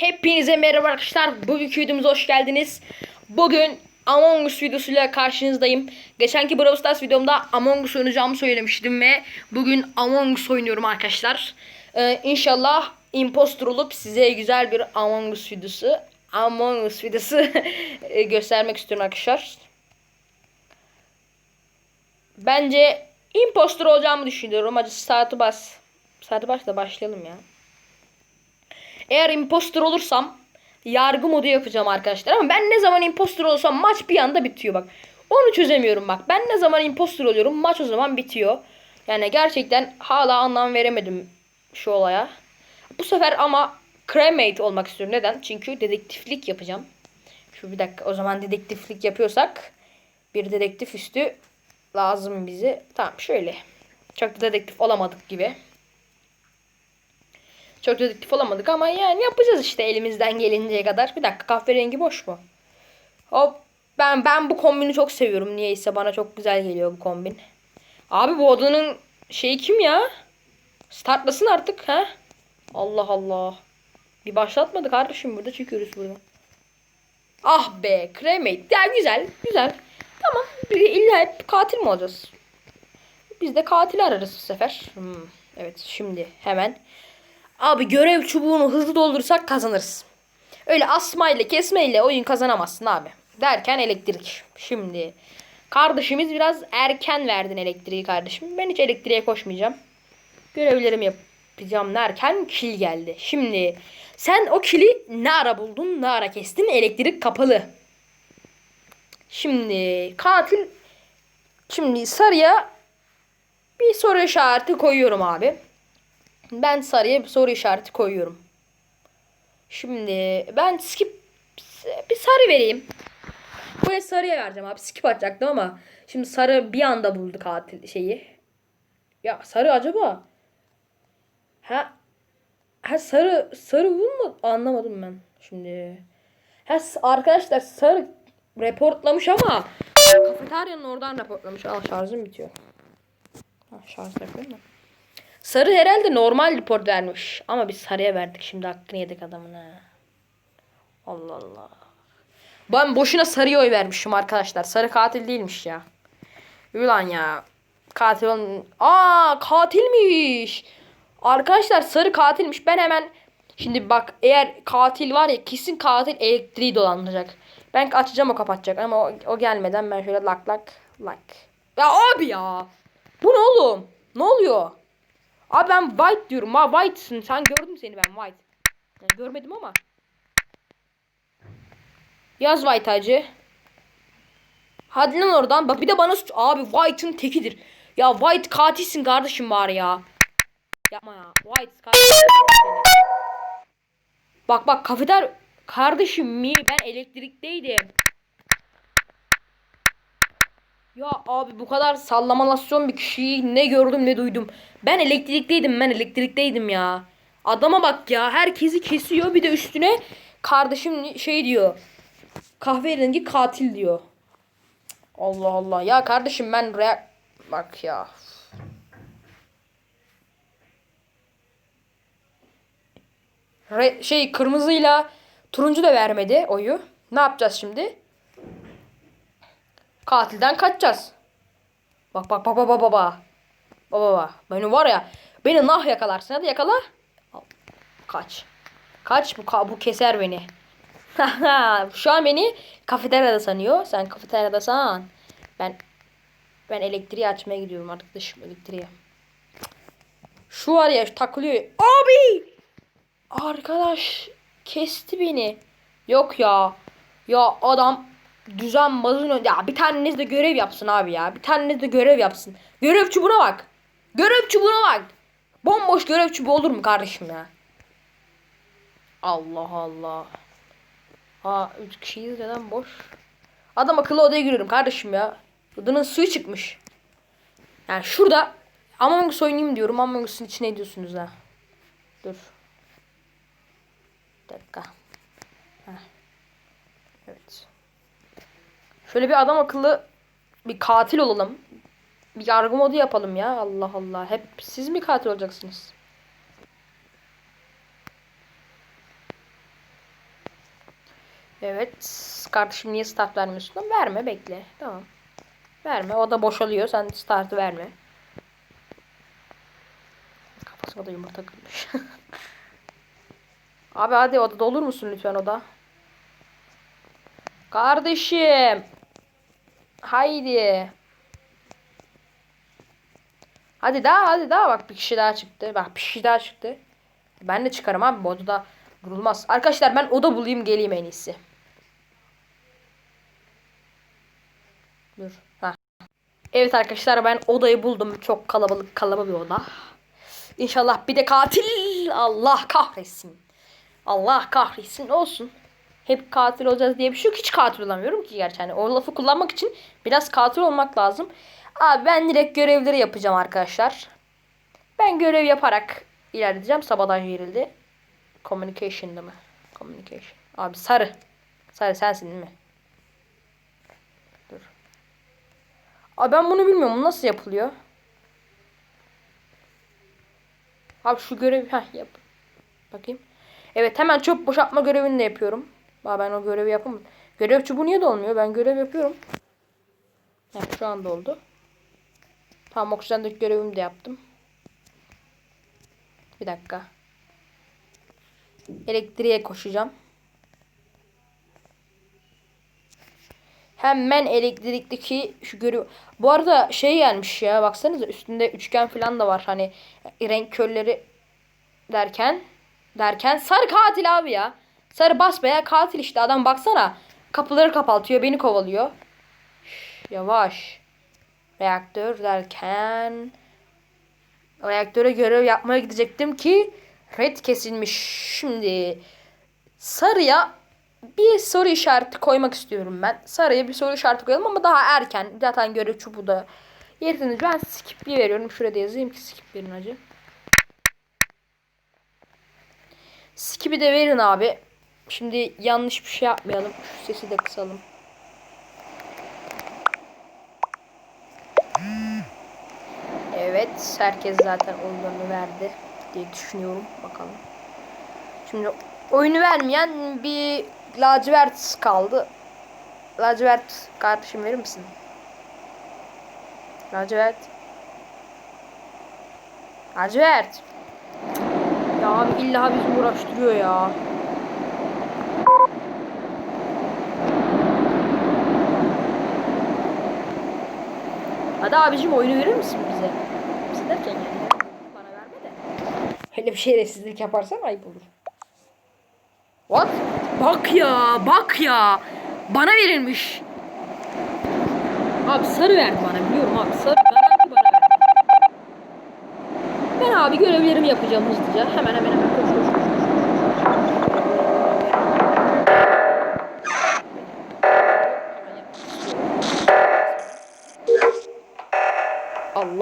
Hepinize merhaba arkadaşlar. Bugünkü videomuza hoş geldiniz. Bugün Among Us videosuyla karşınızdayım. Geçenki Brawl Stars videomda Among Us oynayacağımı söylemiştim ve bugün Among Us oynuyorum arkadaşlar. Ee, inşallah impostor olup size güzel bir Among Us videosu Among Us videosu e, göstermek istiyorum arkadaşlar. Bence impostor olacağımı düşünüyorum. Hadi saati bas. Saati bas da başlayalım ya. Eğer impostor olursam yargı modu yapacağım arkadaşlar. Ama ben ne zaman impostor olursam maç bir anda bitiyor bak. Onu çözemiyorum bak. Ben ne zaman impostor oluyorum maç o zaman bitiyor. Yani gerçekten hala anlam veremedim şu olaya. Bu sefer ama cremate olmak istiyorum. Neden? Çünkü dedektiflik yapacağım. Şu bir dakika o zaman dedektiflik yapıyorsak bir dedektif üstü lazım bize. Tamam şöyle. Çok da dedektif olamadık gibi. Çok dedektif olamadık ama yani yapacağız işte elimizden gelinceye kadar. Bir dakika kahverengi boş mu? Hop ben ben bu kombini çok seviyorum. Niyeyse bana çok güzel geliyor bu kombin. Abi bu odanın şeyi kim ya? Startlasın artık ha? Allah Allah. Bir başlatmadı kardeşim burada çekiyoruz burada. Ah be cremate. Ya güzel güzel. Tamam illa hep katil mi olacağız? Biz de katil ararız bu sefer. Hmm, evet şimdi hemen. Abi görev çubuğunu hızlı doldurursak kazanırız. Öyle asmayla kesmeyle oyun kazanamazsın abi. Derken elektrik. Şimdi kardeşimiz biraz erken verdin elektriği kardeşim. Ben hiç elektriğe koşmayacağım. Görevlerimi yapacağım derken kil geldi. Şimdi sen o kili ne ara buldun ne ara kestin elektrik kapalı. Şimdi katil şimdi sarıya bir soru işareti koyuyorum abi. Ben sarıya bir soru işareti koyuyorum. Şimdi ben skip bir sarı vereyim. Buraya sarıya vereceğim abi. Skip atacaktım ama şimdi sarı bir anda buldu katil şeyi. Ya sarı acaba? Ha Ha sarı sarı bu mu? Anlamadım ben şimdi. Ha arkadaşlar sarı reportlamış ama kafeteryanın oradan reportlamış. Al şarjım bitiyor. Ha, şarj yapıyorum da. Sarı herhalde normal report vermiş. Ama biz sarıya verdik şimdi hakkını yedik adamın. Allah Allah. Ben boşuna sarıya oy vermişim arkadaşlar. Sarı katil değilmiş ya. Ulan ya. Katil olun. Aa katilmiş. Arkadaşlar sarı katilmiş. Ben hemen şimdi bak eğer katil var ya kesin katil elektriği dolandıracak. Ben açacağım o kapatacak ama o, o gelmeden ben şöyle lak lak lak. Ya abi ya. Bu ne oğlum? Ne oluyor? Abi ben white diyorum. Ha white'sın. Sen gördüm seni ben white. Yani görmedim ama. Yaz white hacı. Hadi lan oradan. Bak bir de bana suç. Abi white'ın tekidir. Ya white katilsin kardeşim var ya. Yapma ya. White katil. Bak bak kafeder kardeşim mi? Ben elektrikteydim. Ya abi bu kadar sallamalasyon bir kişiyi ne gördüm ne duydum. Ben elektrikteydim ben elektrikteydim ya. Adama bak ya herkesi kesiyor bir de üstüne kardeşim şey diyor. Kahverengi katil diyor. Allah Allah ya kardeşim ben reak bak ya. Re- şey kırmızıyla turuncu da vermedi oyu. Ne yapacağız şimdi? Katilden kaçacağız. Bak bak bak bak bak bak. Bak bak. Beni var ya. Beni nah yakalarsın. Hadi yakala. Al. Kaç. Kaç bu, bu keser beni. Şu an beni kafeteryada sanıyor. Sen kafeteryada san. Ben ben elektriği açmaya gidiyorum artık dış elektriğe. Şu var ya takılıyor. Abi! Arkadaş kesti beni. Yok ya. Ya adam düzenbazın önünde. Ya bir taneniz de görev yapsın abi ya. Bir taneniz de görev yapsın. Görev çubuğuna bak. Görev çubuğuna bak. Bomboş görev çubuğu olur mu kardeşim ya? Allah Allah. Ha 3 kişiyiz neden boş? Adam akıllı odaya giriyorum kardeşim ya. Odanın suyu çıkmış. Yani şurada Among Us oynayayım diyorum. Among Us'un içine ediyorsunuz ha. Dur. Bir dakika. Heh. Evet. Şöyle bir adam akıllı bir katil olalım. Bir yargı modu yapalım ya. Allah Allah. Hep siz mi katil olacaksınız? Evet. Kardeşim niye start vermiyorsun? Verme bekle. Tamam. Verme. O da boşalıyor. Sen startı verme. Kafasına da yumurta kırmış. Abi hadi odada olur musun lütfen oda? Kardeşim. Haydi. Hadi daha hadi daha bak bir kişi daha çıktı. Bak bir kişi daha çıktı. Ben de çıkarım abi bu odada durulmaz. Arkadaşlar ben oda bulayım geleyim en iyisi. Dur. Ha. Evet arkadaşlar ben odayı buldum. Çok kalabalık kalabalık bir oda. İnşallah bir de katil. Allah kahretsin. Allah kahretsin olsun. Hep katil olacağız diye bir şey yok. Hiç katil olamıyorum ki gerçi. Yani o lafı kullanmak için biraz katil olmak lazım. Abi ben direkt görevleri yapacağım arkadaşlar. Ben görev yaparak ilerleyeceğim. Sabotaj verildi. Communication'da mı? Communication. Abi sarı. Sarı sensin değil mi? Dur. Abi ben bunu bilmiyorum. Nasıl yapılıyor? Abi şu görevi heh yap. Bakayım. Evet hemen çöp boşaltma görevini de yapıyorum. Aa, ben o görevi yapamam. Görev çubuğu niye dolmuyor? Ben görev yapıyorum. Heh, şu anda oldu. Tamam oksijendeki görevimi de yaptım. Bir dakika. Elektriğe koşacağım. Hemen elektrikteki şu görev... Bu arada şey gelmiş ya baksanıza üstünde üçgen falan da var. Hani renk körleri derken derken sarı katil abi ya. Sarı basbaya katil işte adam baksana. Kapıları kapatıyor beni kovalıyor. Yavaş. Reaktör derken reaktöre görev yapmaya gidecektim ki red kesilmiş. Şimdi sarıya bir soru işareti koymak istiyorum ben. Sarıya bir soru işareti koyalım ama daha erken. Zaten görev çubuğu da yersiniz. Ben skip veriyorum. Şurada yazayım ki skip verin hacı. Skip'i de verin abi. Şimdi yanlış bir şey yapmayalım. Şu sesi de kısalım. Evet. Herkes zaten oyunlarını verdi diye düşünüyorum. Bakalım. Şimdi oyunu vermeyen bir lacivert kaldı. Lacivert kardeşim verir misin? Lacivert. Lacivert. Ya abi illa bizi uğraştırıyor ya. Hadi abicim oyunu verir misin bize? Bize derken yani. Bana verme de. Öyle bir şerefsizlik yaparsan ayıp olur. What? Bak ya, bak ya. Bana verilmiş. Abi sarı verdi bana biliyorum abi. Sarı garanti bana verdi. Ben abi görevlerimi yapacağım hızlıca. Hemen hemen hemen koş koş koş. koş,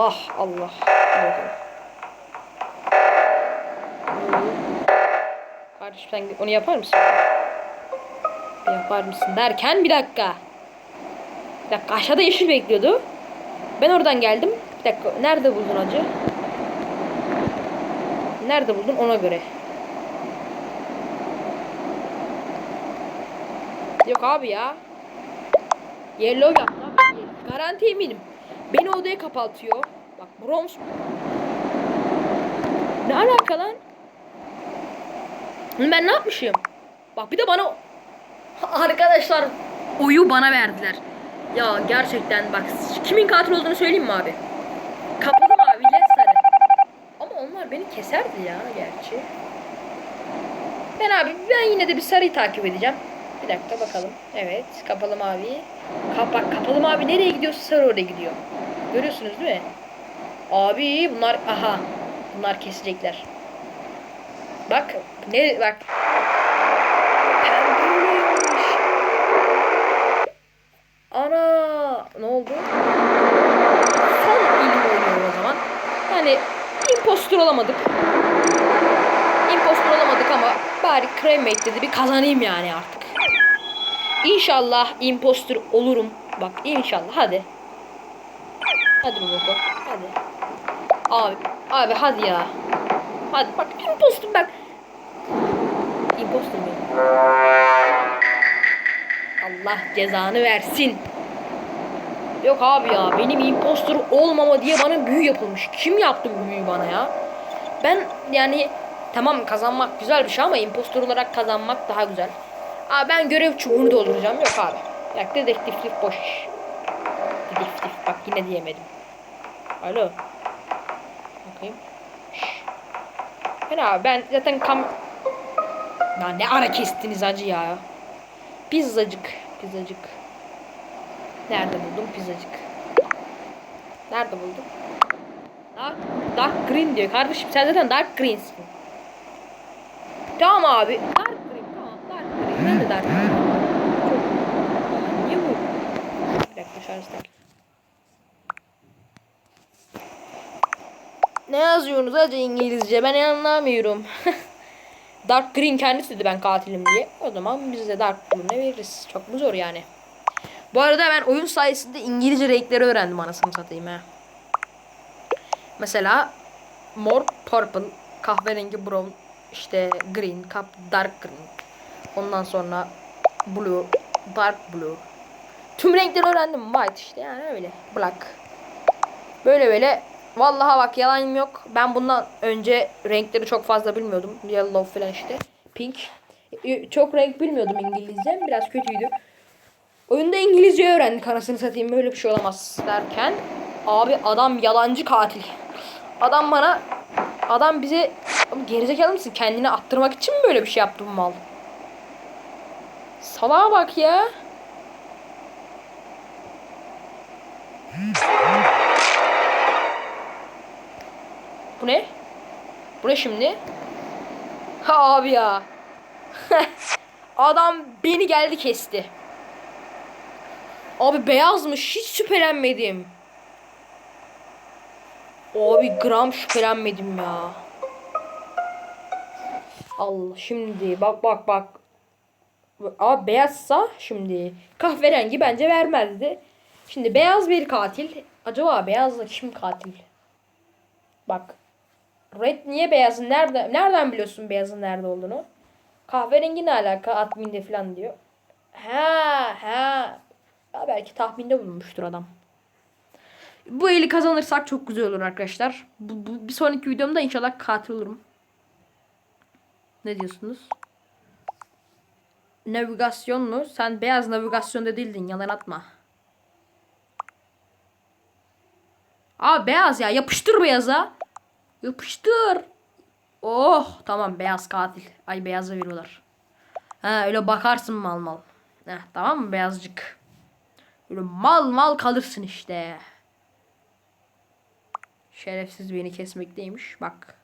Allah Allah. Kardeşim sen onu yapar mısın? Yapar mısın derken bir dakika. Bir dakika aşağıda yeşil bekliyordu. Ben oradan geldim. Bir dakika nerede buldun acı? Nerede buldun ona göre. Yok abi ya. Yellow yaptı. Garanti eminim. Beni odaya kapatıyor. Bak bronz. Ne alaka lan? Ben ne yapmışım? Bak bir de bana arkadaşlar oyu bana verdiler. Ya gerçekten bak kimin katil olduğunu söyleyeyim mi abi? Kapalı maviyle sarı. Ama onlar beni keserdi ya gerçi. Ben abi ben yine de bir sarıyı takip edeceğim. Bir dakika bakalım. Evet kapalı mavi. Kap, bak kapalı mavi nereye gidiyorsa sarı oraya gidiyor. Görüyorsunuz değil mi? Abi bunlar aha. Bunlar kesecekler. Bak ne bak. Pembeymiş. Ana ne oldu? Son ilim oynuyor o zaman. Yani impostor olamadık. Impostor olamadık ama bari cremate dedi bir kazanayım yani artık. İnşallah impostor olurum. Bak inşallah hadi. Hadi baba hadi. Abi abi hadi ya. Hadi bak impostor bak. Impostor benim. Allah cezanı versin. Yok abi ya benim impostor olmama diye bana büyü yapılmış. Kim yaptı bu büyüyü bana ya? Ben yani tamam kazanmak güzel bir şey ama impostor olarak kazanmak daha güzel. Aa ben görev çubuğunu dolduracağım. Yok abi. Bak dedektiflik boş. Dedektif bak yine diyemedim. Alo. Bakayım. Şşş. Ben abi ben zaten kam... Ya ne ara kestiniz acı ya. Pizzacık. Pizzacık. Nerede buldum pizzacık? Nerede buldum? Dark, dark green diyor kardeşim. Sen zaten dark greensin. Tamam abi. Dark green tamam. Dark green. Ben de dark green. Çok... Niye bu? Bir dakika şarj Ne yazıyorsunuz acı İngilizce? Ben anlamıyorum. Dark Green kendisi dedi ben katilim diye. O zaman biz de Dark Blue'ne veririz. Çok mu zor yani? Bu arada ben oyun sayesinde İngilizce renkleri öğrendim anasını satayım ha. Mesela mor, purple, kahverengi, brown, işte green, kap, dark green. Ondan sonra blue, dark blue. Tüm renkleri öğrendim. White işte yani öyle. Black. Böyle böyle. Vallahi bak yalan yok. Ben bundan önce renkleri çok fazla bilmiyordum. Yellow falan işte. Pink. Çok renk bilmiyordum İngilizce. Biraz kötüydü. Oyunda İngilizce öğrendik anasını satayım. Böyle bir şey olamaz derken. Abi adam yalancı katil. Adam bana adam bize gerizekalı mısın? Kendini attırmak için mi böyle bir şey yaptın mal? Salağa bak ya. Bu ne? Bu ne şimdi? Ha abi ya. Adam beni geldi kesti. Abi beyazmış hiç şüphelenmedim. Abi gram şüphelenmedim ya. Allah şimdi bak bak bak. Abi beyazsa şimdi kahverengi bence vermezdi. Şimdi beyaz bir katil. Acaba beyazla kim katil? Bak. Red niye beyazın nerede? Nereden biliyorsun beyazın nerede olduğunu? Kahverengi ne alaka? Adminde falan diyor. Ha ha. Ya belki tahminde bulunmuştur adam. Bu eli kazanırsak çok güzel olur arkadaşlar. Bu, bu bir sonraki videomda inşallah katil olurum. Ne diyorsunuz? Navigasyon mu? Sen beyaz navigasyonda değildin. Yalan atma. Aa beyaz ya. Yapıştır beyaza. Yapıştır. Oh tamam beyaz katil. Ay beyaza veriyorlar. Ha öyle bakarsın mal mal. Heh, tamam mı beyazcık? Böyle mal mal kalırsın işte. Şerefsiz beni kesmekteymiş. Bak.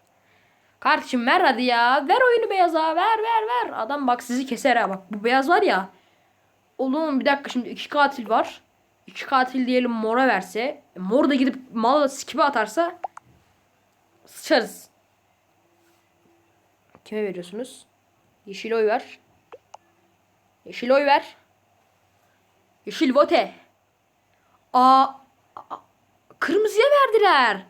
Kardeşim ver hadi ya. Ver oyunu beyaza. Ver ver ver. Adam bak sizi keser ha. Bak bu beyaz var ya. Oğlum bir dakika şimdi iki katil var. İki katil diyelim mora verse. e, Mor da gidip mal skipe atarsa. Sıçarız. Kime veriyorsunuz? Yeşil oy ver. Yeşil oy ver. Yeşil vote. Aa, aa, kırmızıya verdiler.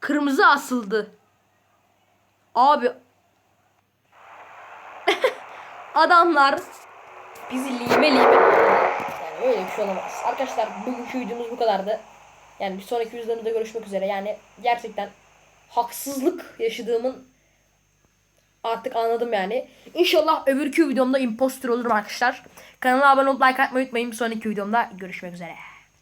Kırmızı asıldı. Abi. Adamlar bizi lime lime. Öyle bir şey olamaz. Arkadaşlar bugünkü videomuz bu kadardı. Yani bir sonraki videomuzda görüşmek üzere. Yani gerçekten haksızlık yaşadığımın artık anladım yani. İnşallah öbürkü videomda imposter olurum arkadaşlar. Kanala abone olup like atmayı unutmayın. Bir sonraki videomda görüşmek üzere.